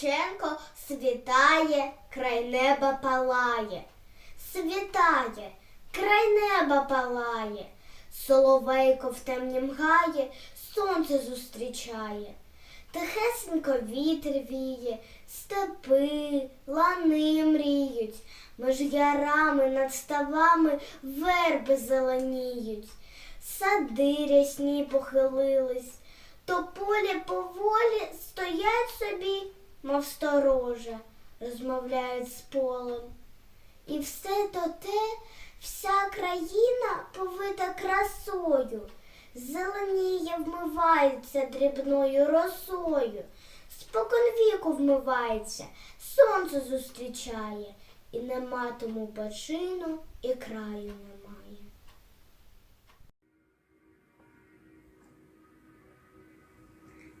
Шевченко світає, край неба палає. Світає, край неба палає. Соловейко в темнім гає, сонце зустрічає. Тихесенько вітер віє, степи, лани мріють, між ярами над ставами верби зеленіють, сади рясні похилились, то полі поволі стоять собі, мов сторожа, розмовляють з полем. І все то те, вся країна повита красою, зеленіє вмивається дрібною росою, спокон віку вмивається, сонце зустрічає, і нема тому бачину, і краю немає.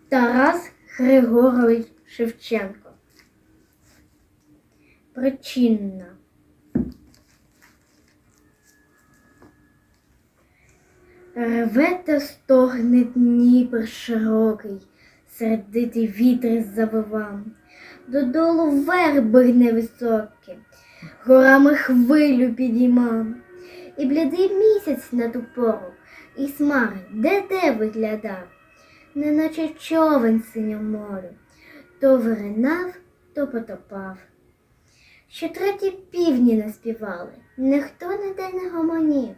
Тарас Григорович Шевченко. Причинна. Реве та стогне Дніпр широкий, сердитий вітер завивав. Додолу верби невисокі, горами хвилю підіймав. І блідий місяць на ту пору, і смарень де-де виглядав неначе човен синьому морю, то виринав, то потопав. Ще треті півні не співали, ніхто ніде не гомонів,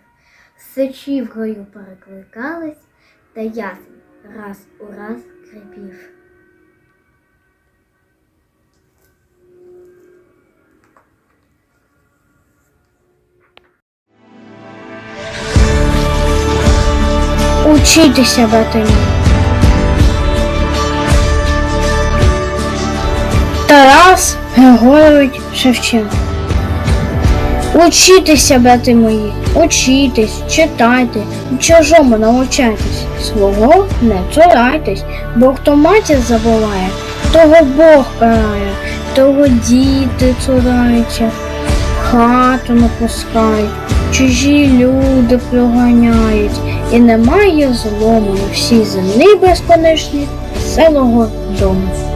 сичі вгою перекликались, та ясен раз у раз крепів. Учитися, батоні. Тарас Григорович Шевченко. Учітеся, брати мої, учітесь, читайте, чужому навчайтесь, свого не цурайтесь, бо хто матір забуває, того Бог карає, того діти цураються, хату не пускають, чужі люди проганяють, і немає злому всій землі безконечні селого дому.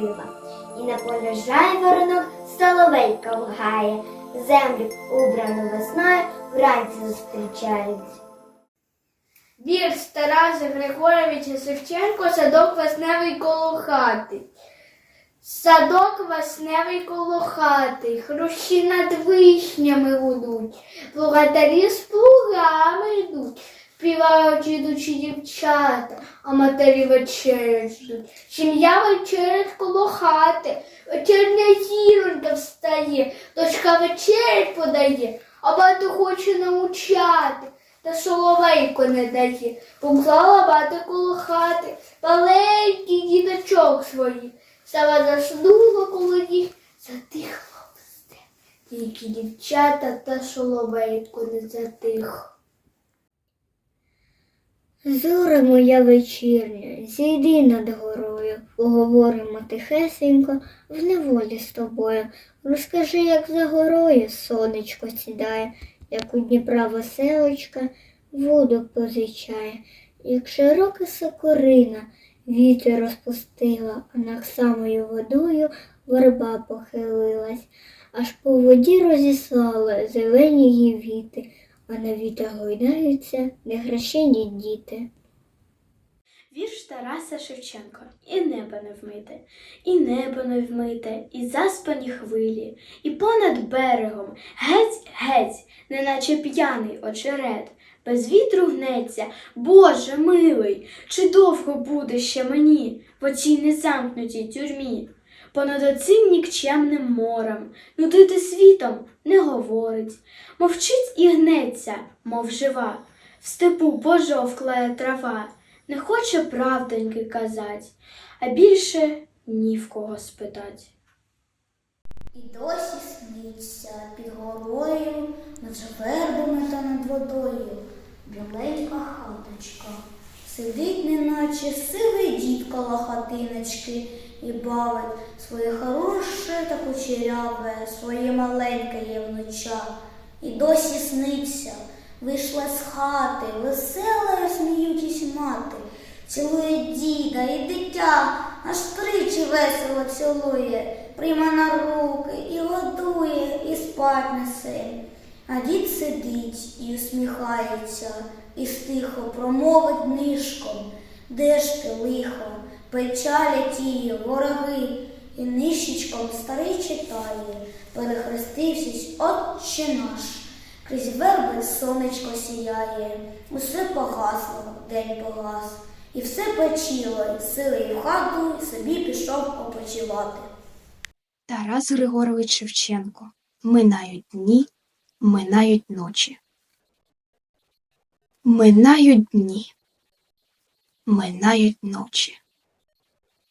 Барвінком. І на полі жайворонок соловейка лгає, землю убрану весною вранці зустрічають. Вірш Тараса Григоровича Шевченко Садок весневий коло хати. Садок весневий коло хати, хрущі над вишнями гудуть, плугатарі з плугами йдуть, співають ідучі дівчата, а матері вечерять. Сім'я вечерять коло хати, вечерня зіронька встає, дочка вечерять подає, а батько хоче научати та соловейко не дає. Поклала бати коло хати, маленький діточок своїх. Сама заснула коло їх, затихло все. Тільки дівчата та соловейко не затихло. Зора моя вечірня, зійди над горою, поговоримо тихесенько в неволі з тобою. Розкажи, як за горою сонечко сідає, як у Дніпра веселочка воду позичає, як широка сокорина вітер розпустила, а над самою водою верба похилилась, аж по воді розіслала зелені її віти, а на вітах гойдаються негращені діти. Вірш Тараса Шевченка І небо не вмите, і небо не вмите, і заспані хвилі, і понад берегом геть, геть, неначе п'яний очерет, без вітру гнеться, Боже милий, чи довго буде ще мені в оцій незамкнутій тюрмі? Понад оцим нікчемним морем, нудити світом не говорить, мовчить і гнеться, мов жива, в степу пожовклая трава не хоче правдоньки казать, а більше ні в кого спитать. І досі сниться під горою, над вербами та над водою. Біленька хаточка. Сидить, неначе сивий дід коло хатиночки і бавить своє хороше та кучеряве, своє маленьке є внуча. І досі сниться, вийшла з хати, весела сміючись мати, цілує діда і дитя, аж тричі весело цілує, прийма на руки і годує, і спать несе. А дід сидить і усміхається, і стихо промовить нишком, де ж ти лихо, печалі тії, вороги, і нищечком старий читає, перехрестившись, отче наш. Крізь верби сонечко сіяє, усе погасло, день погас, і все почило, і сили в хату, собі пішов опочивати. Тарас Григорович Шевченко. Минають дні, минають ночі. Минають дні, минають ночі,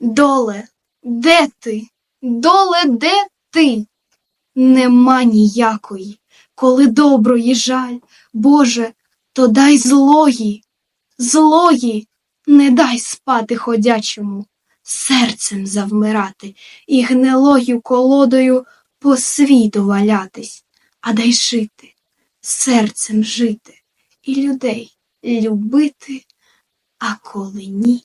Доле, де ти? Доле, де ти? Нема ніякої, коли доброї жаль, Боже, то дай злої, злої, не дай спати ходячому, серцем завмирати і гнилою колодою по світу валятись, а дай жити, серцем жити і людей любити, а коли ні,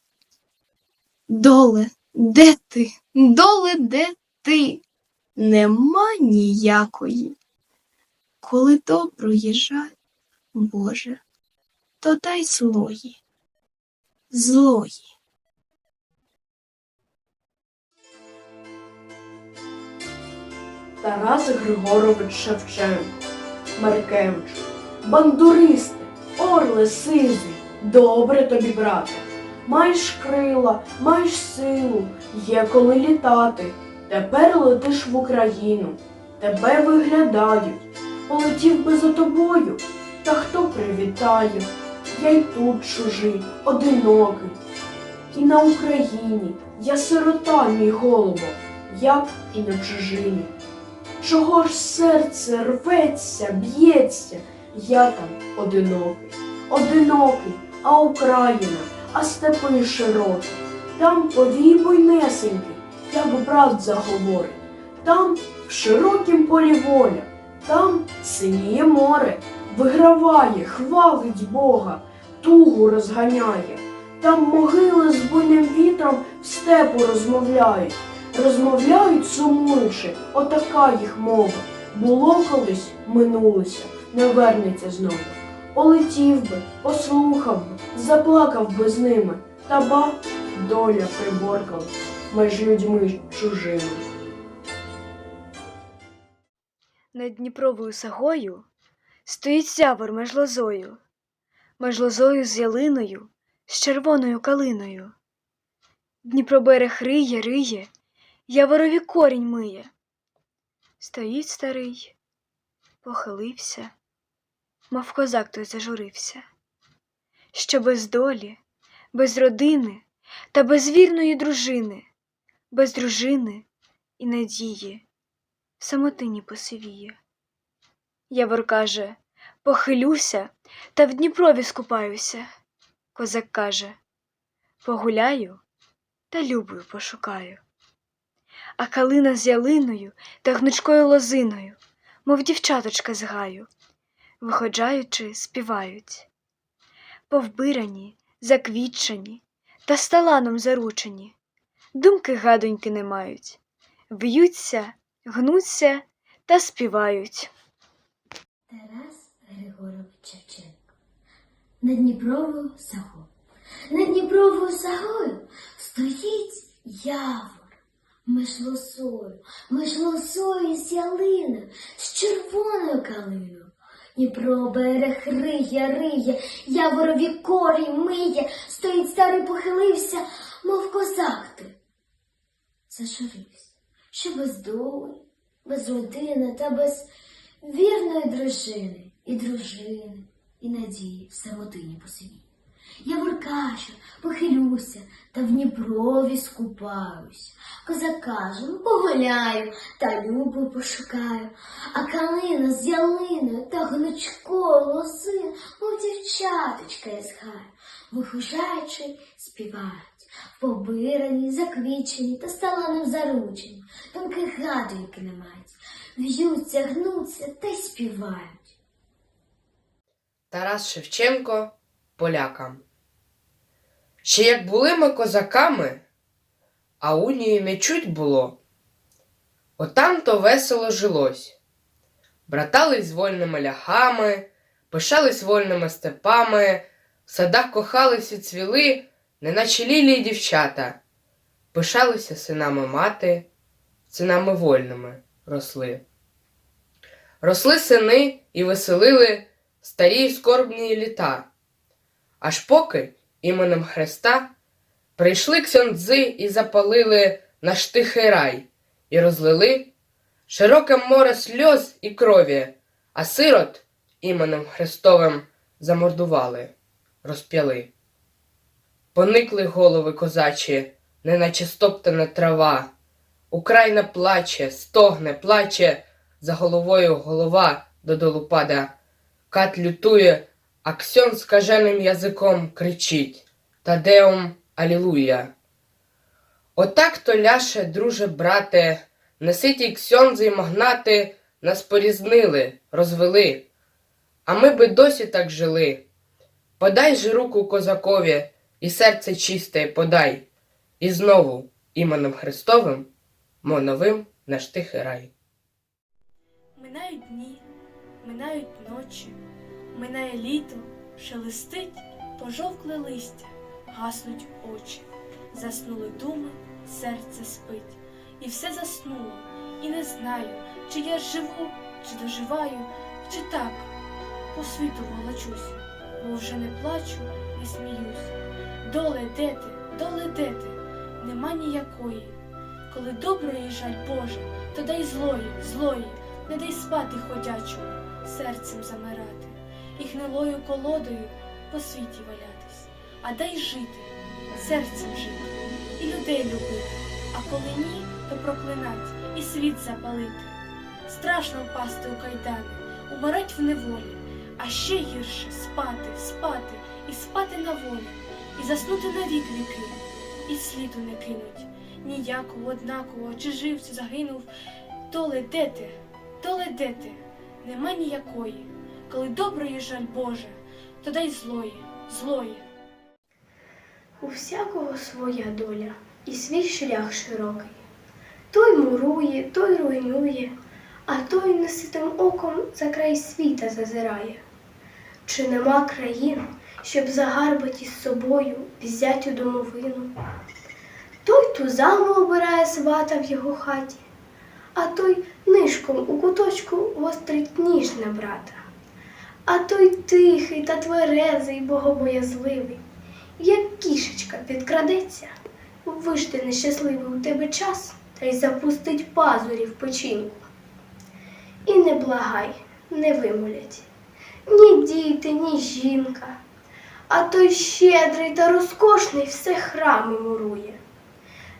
Доле, де ти? Доле, де ти? Нема ніякої. Коли доброї жаль, Боже, то дай злої, злої. Тарас Григорович Шевченко, Маркевич, бандуристи, орле сизий, добре тобі, брате. Маєш крила, маєш силу, є коли літати. Тепер летиш в Україну, тебе виглядають. Полетів би за тобою, та хто привітає? Я й тут чужий, одинокий. І на Україні я сирота, мій голубо, як і на чужині. Чого ж серце рветься, б'ється, я там одинокий, одинокий, а Україна, а степи широкі, там повій буйнесенький, як брат заговорить, там в широкім полі воля, там синіє море, виграває, хвалить Бога, тугу розганяє, там могили з буйним вітром в степу розмовляють. Розмовляють сумуючи, отака їх мова. Було колись, минулося, не вернеться знову. Полетів би, послухав би, заплакав би з ними, та ба доля приборкала меж людьми чужими. Над Дніпровою сагою стоїть сявор меж лозою, меж лозою з ялиною, з червоною калиною. Дніпроберег риє, риє, яворові корінь миє. Стоїть старий, похилився, мов козак той зажурився, що без долі, без родини та без вірної дружини, без дружини і надії в самотині посивіє. Явор каже Похилюся та в Дніпрові скупаюся. Козак каже Погуляю та любою пошукаю. а калина з ялиною та гнучкою лозиною, мов дівчаточка з гаю, виходжаючи, співають. Повбирані, заквітчені та сталаном заручені, думки гадоньки не мають, б'ються, гнуться та співають. Тарас Григорович Шевченко. На Дніпровою сагою. На Дніпровою сагою стоїть явор. Меж лосою, меж лосою з ялиною, з червоною калиною. Дніпро берег риє, риє, яворові корі миє, стоїть старий похилився, мов козак ти. Зашарився, що без доли, без родини та без вірної дружини і дружини, і надії в самотині по світі. Я буркачу, похилюся, та в Дніпрові скупаюсь. Козакажем погуляю, та любу пошукаю, а калина з ялиною та гнучкою лозин, мов дівчаточка із гаю, вихожаючи, співають, побирані, заквічені та сталаним заручені, тонких гадоньки не мають, в'ються, гнуться та й співають. Тарас Шевченко полякам. Ще як були ми козаками, а унії не чуть було. Отам то весело жилось. Братались вольними ляхами, пишались вольними степами, в садах кохались і цвіли, неначе лілії дівчата, пишалися синами мати, синами вольними росли. Росли сини і веселили старі й скорбні літа, аж поки іменем Христа прийшли ксьондзи і запалили наш тихий рай, і розлили широке море сльоз і крові, а сирот іменем Христовим замордували, розп'яли. Поникли голови козачі, неначе стоптана трава. Україна плаче, стогне, плаче, за головою голова додолу пада. Кат лютує, а ксьон скаженим язиком кричить Тадеум Алілуя. Отак то ляше, друже, брате, неситі ксьонзи й магнати нас порізнили, розвели, а ми би досі так жили. Подай же руку козакові, і серце чисте подай, і знову іменем Христовим, моновим наш тихий рай. Минають дні, минають ночі, минає літо, шелестить, пожовкле листя, гаснуть очі, заснули думи, серце спить, і все заснуло, і не знаю, чи я живу, чи доживаю, чи так по світу волочусь, бо вже не плачу, не сміюсь. Доле де ти, доле де ти, нема ніякої. Коли доброї жаль Боже, то дай злої, злої, не дай спати ходячому, серцем замирати, і гнилою колодою по світі валятись, а дай жити, серцем жити, і людей любити, а коли ні, то проклинать і світ запалити. Страшно впасти у кайдани, умирать в неволі, а ще гірше спати, спати і спати на волі, і заснути на вік віки, і сліду не кинуть ніякого, однаково, чи жив, чи загинув. Доле де ти, доле де ти, нема ніякої. Коли доброї жаль Боже, то дай злої, злої. У всякого своя доля і свій шлях широкий. Той мурує, той руйнує, а той неситим оком за край світа зазирає. Чи нема країн, щоб загарбати з собою взятю домовину? Той ту заму обирає свата в його хаті, а той нишком у куточку гострить ніж на брата. А той тихий та тверезий, богобоязливий, як кішечка підкрадеться, вижде нещасливий у тебе час та й запустить пазурі в печінку. І не благай, не вимолять ні діти, ні жінка, а той щедрий та розкошний все храми мурує.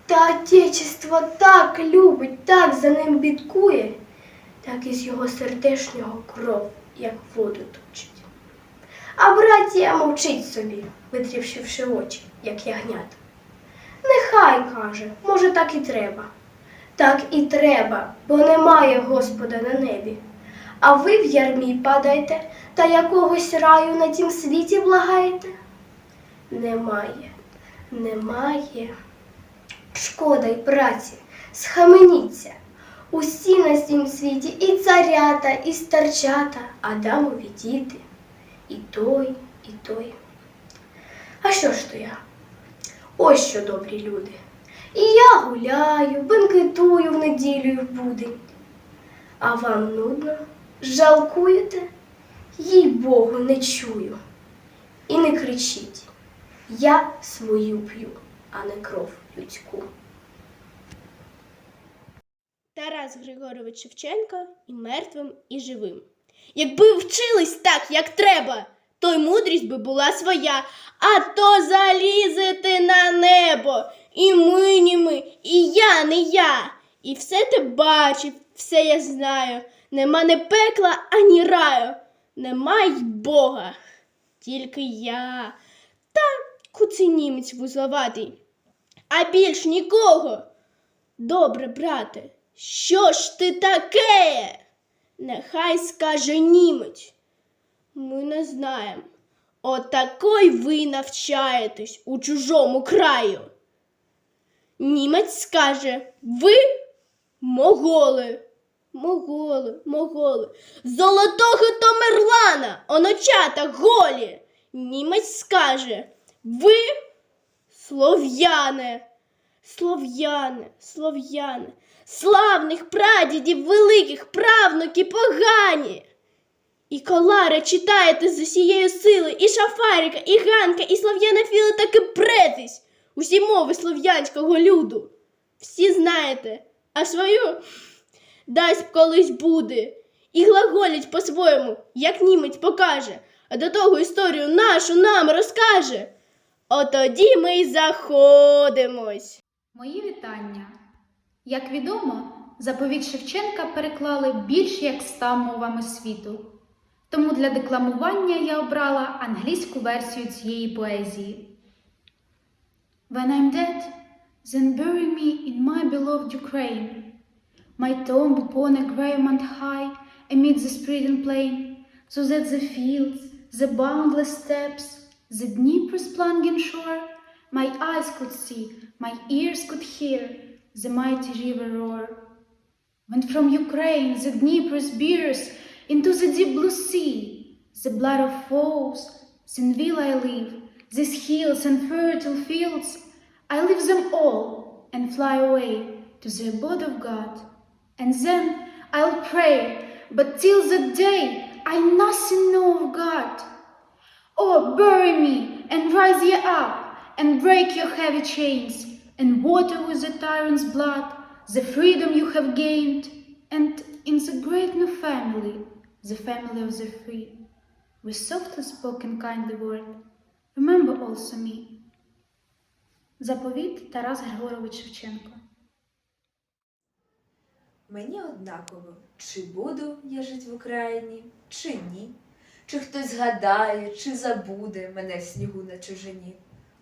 Та отечество так любить, так за ним бідкує, так із його сердешнього кров, як воду точить. А братія мовчить собі, витрівшивши очі, як ягнята. Нехай каже, може, так і треба. Так і треба, бо немає Господа на небі. А ви в ярмі падаєте та якогось раю на тім світі благаєте? Немає, немає. Шкода й праці, схаменіться. Усі на цім світі і царята, і старчата, Адамові діти, і той, і той. А що ж то я? Ось що добрі люди. І я гуляю, бенкетую в неділю й в будень. А вам нудно? Жалкуєте? Їй Богу, не чую. І не кричіть. Я свою п'ю, а не кров людську. Тарас Григорович Шевченко і мертвим, і живим. Якби вчились так, як треба, то й мудрість би була своя, а то залізете на небо. І ми ні ми, і я не я. І все ти бачив, все я знаю. Нема не пекла, ані раю. Нема й Бога, тільки я. Та куценімець вузловатий. А більш нікого. Добре, брате, що ж ти таке? Нехай скаже німець. Ми не знаємо. Отакой ви навчаєтесь у чужому краю. Німець скаже, ви моголи. Моголи, моголи. Золотого Томерлана, оночата голі. Німець скаже, ви слов'яне. Слов'яне, слов'яне, славних прадідів великих правнуки погані. І колари читаєте з усією сили, і шафарика, і ганка, і слов'янофіли таки претись, усі мови слов'янського люду. Всі знаєте, а свою дасть колись буде. І глаголять по-своєму, як німець покаже, а до того історію нашу нам розкаже. Отоді ми й заходимось. Мої вітання. Як відомо, заповідь Шевченка переклали більш як ста мовами світу. Тому для декламування я обрала англійську версію цієї поезії. When I'm dead, then bury me in my beloved Ukraine, my tomb upon a grey mount high amid the spreading plain, so that the fields, the boundless steppes, the Dnieper's plunging shore, my eyes could see, my ears could hear the mighty river roar. When from Ukraine the Dnieper's bears into the deep blue sea, the blood of foes, then will I leave these hills and fertile fields. I leave them all and fly away to the abode of God. And then I'll pray, but till that day I nothing know of God. Oh, bury me and rise ye up and break your heavy chains and water with the tyrant's blood the freedom you have gained. And in the great new family, the family of the free, with softly spoken kindly word, remember also me. Заповіт Тарас Григорович Шевченко. Мені однаково, чи буду я жить в Україні, чи ні. Чи хтось згадає, чи забуде мене в снігу на чужині.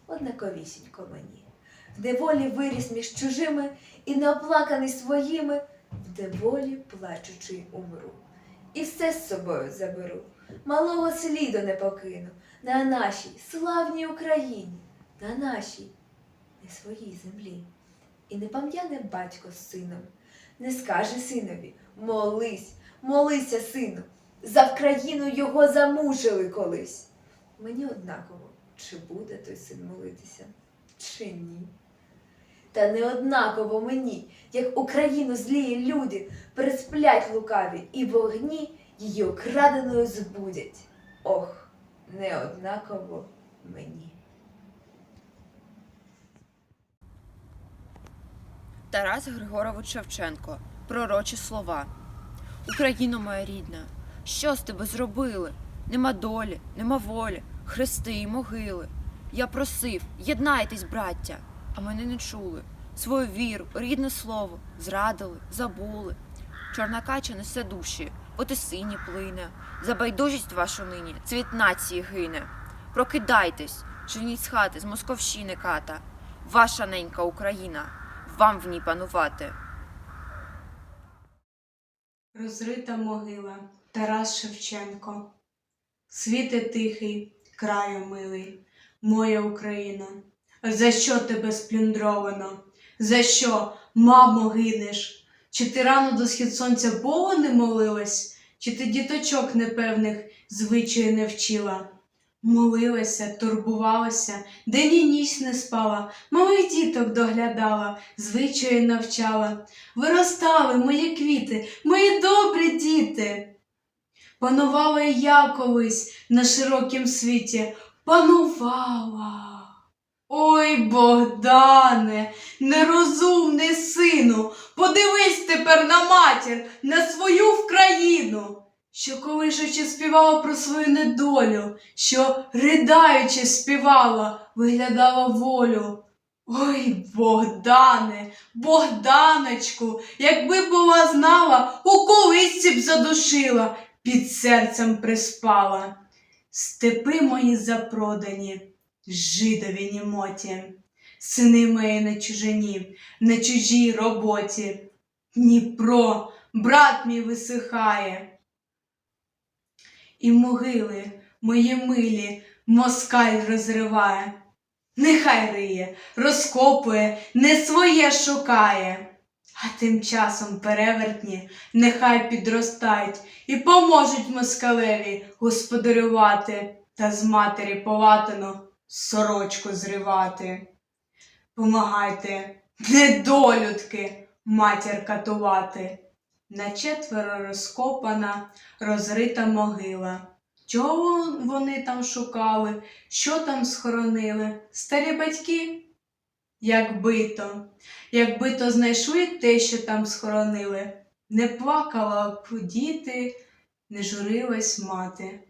Однаковісінько мені. Неволі виріс між чужими і неоплаканий своїми, в неволі плачучи умру. І все з собою заберу, малого сліду не покину на нашій славній Україні, на нашій не своїй землі. І не пам'яне батько з сином, не скаже синові молись, молися, сину, за Вкраїну його замучили колись. Мені однаково, чи буде той син молитися, чи ні. Та не однаково мені, як Україну злії люди пересплять лукаві і вогні її окраденою збудять. Ох, не однаково мені. Тарас Григорович Шевченко. Пророчі слова. Україно моя рідна, що з тебе зробили? Нема долі, нема волі, хрести й могили. Я просив, єднайтесь, браття, а мене не чули. Свою віру, рідне слово зрадили, забули. Чорна кача несе душі, от і сині плине. За байдужість вашу нині цвіт нації гине. Прокидайтесь, женіть з хати з московщини ката. Ваша ненька Україна, вам в ній панувати. Розрита могила Тарас Шевченко. Світе тихий, краю милий, моя Україна. За що тебе сплюндровано? За що, мамо, гинеш? Чи ти рано до схід сонця Богу не молилась? Чи ти діточок непевних звичаю не вчила? Молилася, турбувалася, день і ніч не спала, малих діток доглядала, звичаю навчала. Виростали мої квіти, мої добрі діти. Панувала і я колись на широкім світі, панувала. Ой, Богдане, нерозумний сину, подивись тепер на матір, на свою Вкраїну, що колишучи співала про свою недолю, що, ридаючи, співала, виглядала волю. Ой, Богдане, Богданочку, якби була знала, у колисці б задушила, під серцем приспала. Степи мої запродані, жидові німоті, сини мої на чужині, на чужій роботі. Дніпро, брат мій висихає. І могили мої милі москаль розриває. Нехай риє, розкопує, не своє шукає. А тим часом перевертні нехай підростають і поможуть москалеві господарювати та з матері полатану сорочку зривати. Помагайте, недолюдки, матір катувати. На четверо розкопана, розрита могила. Чого вони там шукали? Що там схоронили? Старі батьки? Якби то, якби то знайшли те, що там схоронили, не плакала б діти, не журилась мати.